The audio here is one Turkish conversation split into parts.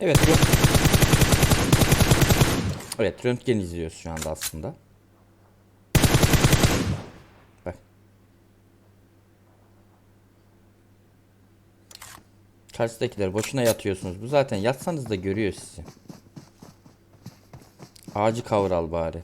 Evet. Evet röntgen izliyoruz şu anda aslında. Bak. Karşıdakiler boşuna yatıyorsunuz. Bu zaten yatsanız da görüyor sizi. Ağacı kavral bari.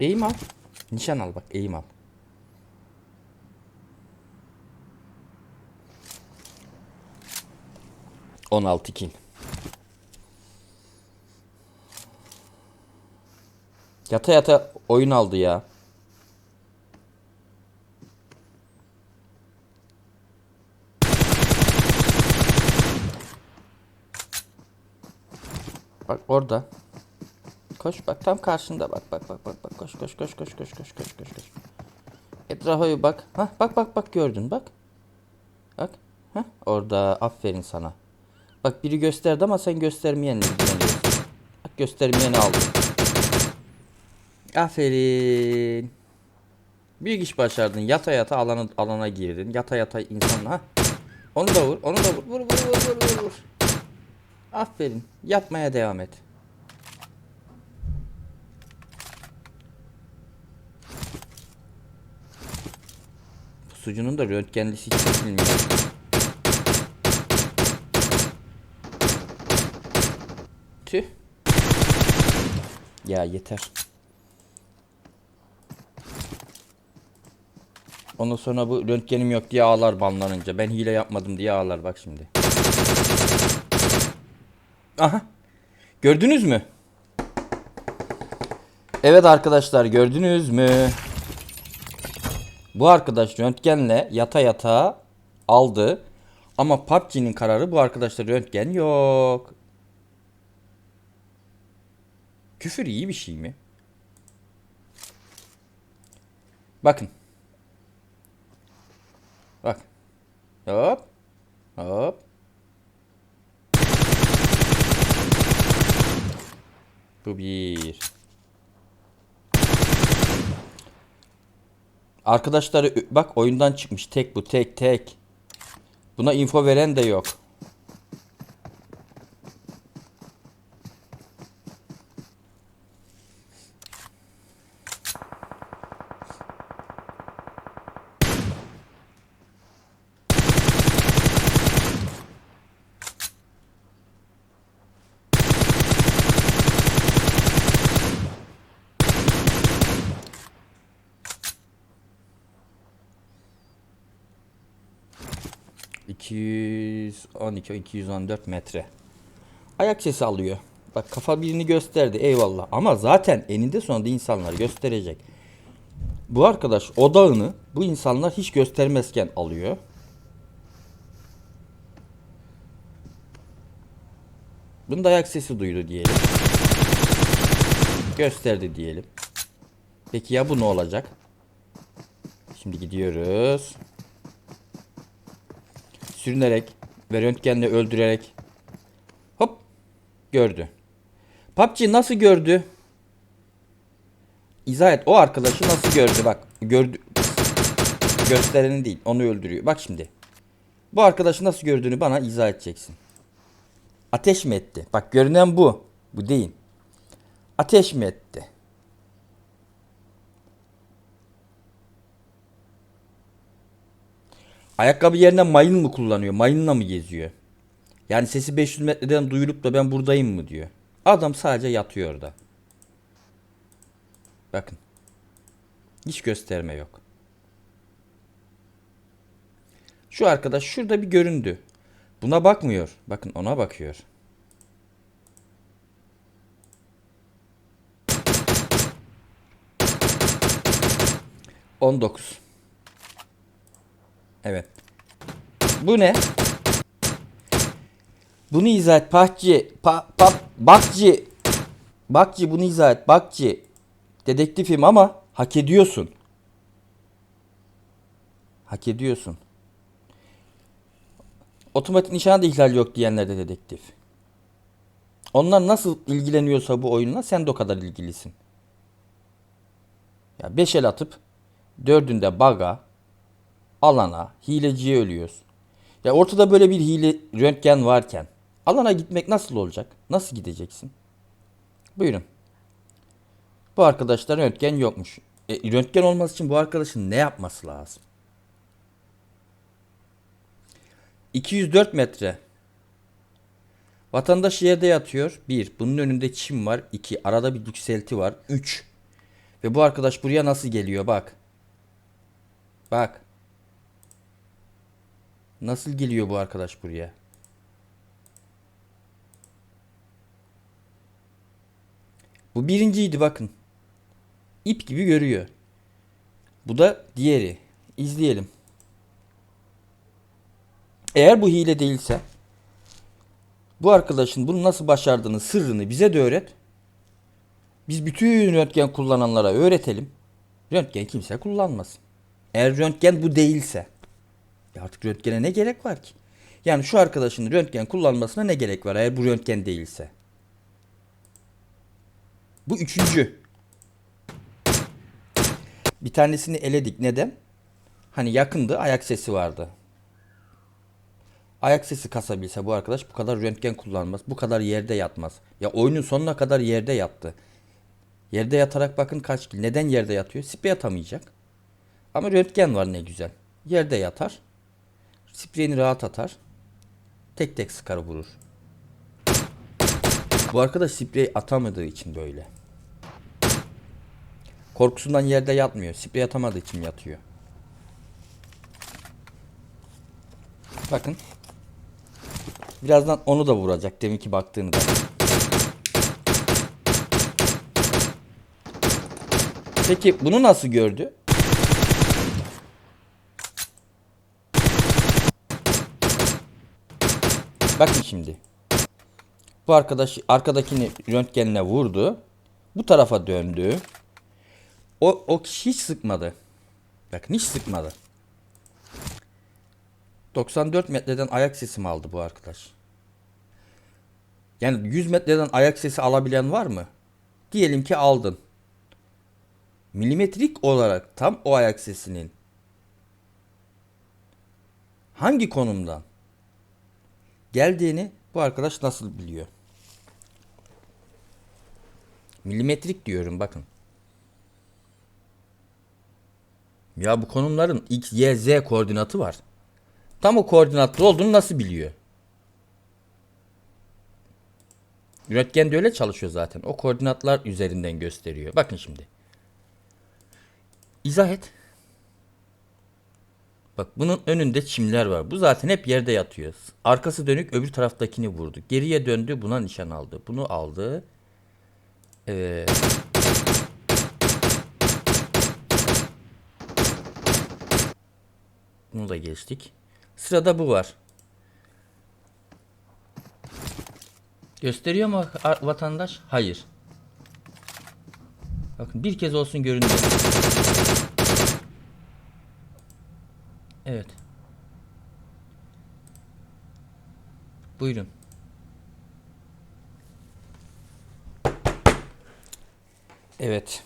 Eğim al. Nişan al bak eğim al. On altı kill. Yata yata oyun aldı ya. Bak orada. Koş bak tam karşında bak bak bak bak bak koş koş koş koş koş koş koş koş koş. Etrafa bak. Hah bak bak bak gördün bak. Bak. Hah orada aferin sana. Bak biri gösterdi ama sen ilgileniyorsun. Bak göstermeyeni aldın. Aferin. Büyük iş başardın. Yata yata alana, alana girdin. Yata yata insanla. Onu da vur. Onu da. Vur vur vur vur vur. vur. Aferin. Yapmaya devam et. Sucunun da röntgenlisi hiç çekilmiyor. Tüh. Ya yeter. Ondan sonra bu röntgenim yok diye ağlar banlanınca. Ben hile yapmadım diye ağlar bak şimdi. Aha. Gördünüz mü? Evet arkadaşlar gördünüz mü? Bu arkadaş röntgenle yata yata aldı. Ama PUBG'nin kararı bu arkadaşta röntgen yok. Küfür iyi bir şey mi? Bakın. Bak. Hop. Hop. Bu bir. Arkadaşları bak oyundan çıkmış. Tek bu tek tek. Buna info veren de yok. ...212 214 metre. Ayak sesi alıyor. Bak kafa birini gösterdi eyvallah. Ama zaten eninde sonunda insanlar gösterecek. Bu arkadaş odağını bu insanlar hiç göstermezken alıyor. Bunun da ayak sesi duydu diyelim. Gösterdi diyelim. Peki ya bu ne olacak? Şimdi gidiyoruz. Sürünerek ve röntgenle öldürerek hop gördü. PUBG nasıl gördü? İzah et. O arkadaşı nasıl gördü? Bak gördü. Göstereni değil. Onu öldürüyor. Bak şimdi. Bu arkadaşı nasıl gördüğünü bana izah edeceksin. Ateş mi etti? Bak görünen bu. Bu değil. Ateş mi etti? Ayakkabı yerine mayın mı kullanıyor? Mayınla mı geziyor? Yani sesi 500 metreden duyulup da ben buradayım mı diyor. Adam sadece yatıyor orada. Bakın. Hiç gösterme yok. Şu arkadaş şurada bir göründü. Buna bakmıyor. Bakın ona bakıyor. On dokuz. Evet. Bu ne? Bunu izah et. Pahçı. Pa, pa, bakçı. Bakçı bunu izah et. Bakçı. Dedektifim ama hak ediyorsun. Hak ediyorsun. Otomatik nişanda ihlal yok diyenler de dedektif. Onlar nasıl ilgileniyorsa bu oyunla sen de o kadar ilgilisin. Ya beş el atıp dördünde baga, alana, hileciye ölüyoruz. Ya ortada böyle bir hile röntgen varken alana gitmek nasıl olacak? Nasıl gideceksin? Buyurun. Bu arkadaşlar röntgen yokmuş. E, röntgen olması için bu arkadaşın ne yapması lazım? 204 metre. Vatandaş yerde yatıyor. 1. Bunun önünde çim var. 2. Arada bir yükselti var. 3. Ve bu arkadaş buraya nasıl geliyor bak. Bak. Nasıl geliyor bu arkadaş buraya? Bu birinciydi bakın. İp gibi görüyor. Bu da diğeri. İzleyelim. Eğer bu hile değilse bu arkadaşın bunu nasıl başardığını sırrını bize de öğret. Biz bütün röntgen kullananlara öğretelim. Röntgen kimse kullanmasın. Eğer röntgen bu değilse ya artık röntgene ne gerek var ki? Yani şu arkadaşın röntgen kullanmasına ne gerek var eğer bu röntgen değilse? Bu üçüncü. Bir tanesini eledik. Neden? Hani yakındı ayak sesi vardı. Ayak sesi kasabilse bu arkadaş bu kadar röntgen kullanmaz. Bu kadar yerde yatmaz. Ya oyunun sonuna kadar yerde yattı. Yerde yatarak bakın kaç. Neden yerde yatıyor? Sprey atamayacak. Ama röntgen var ne güzel. Yerde yatar. Spreyini rahat atar. Tek tek sıkar vurur. Bu arkadaş sprey atamadığı için böyle. Korkusundan yerde yatmıyor. Sprey atamadığı için yatıyor. Bakın. Birazdan onu da vuracak. Deminki baktığını da. Peki bunu nasıl gördü? Bakın şimdi. Bu arkadaş arkadakini röntgenle vurdu. Bu tarafa döndü. O, o kişi hiç sıkmadı. Bakın hiç sıkmadı. 94 metreden ayak sesi mi aldı bu arkadaş? Yani 100 metreden ayak sesi alabilen var mı? Diyelim ki aldın. Milimetrik olarak tam o ayak sesinin hangi konumdan geldiğini bu arkadaş nasıl biliyor? Milimetrik diyorum bakın. Ya bu konumların x, y, z koordinatı var. Tam o koordinatta olduğunu nasıl biliyor? Röntgen de öyle çalışıyor zaten. O koordinatlar üzerinden gösteriyor. Bakın şimdi. İzah et. Bak bunun önünde çimler var. Bu zaten hep yerde yatıyor. Arkası dönük öbür taraftakini vurdu. Geriye döndü buna nişan aldı. Bunu aldı. Evet. Bunu da geçtik. Sırada bu var. Gösteriyor mu vatandaş? Hayır. Bakın bir kez olsun görünüyor. Evet. Buyurun. Evet.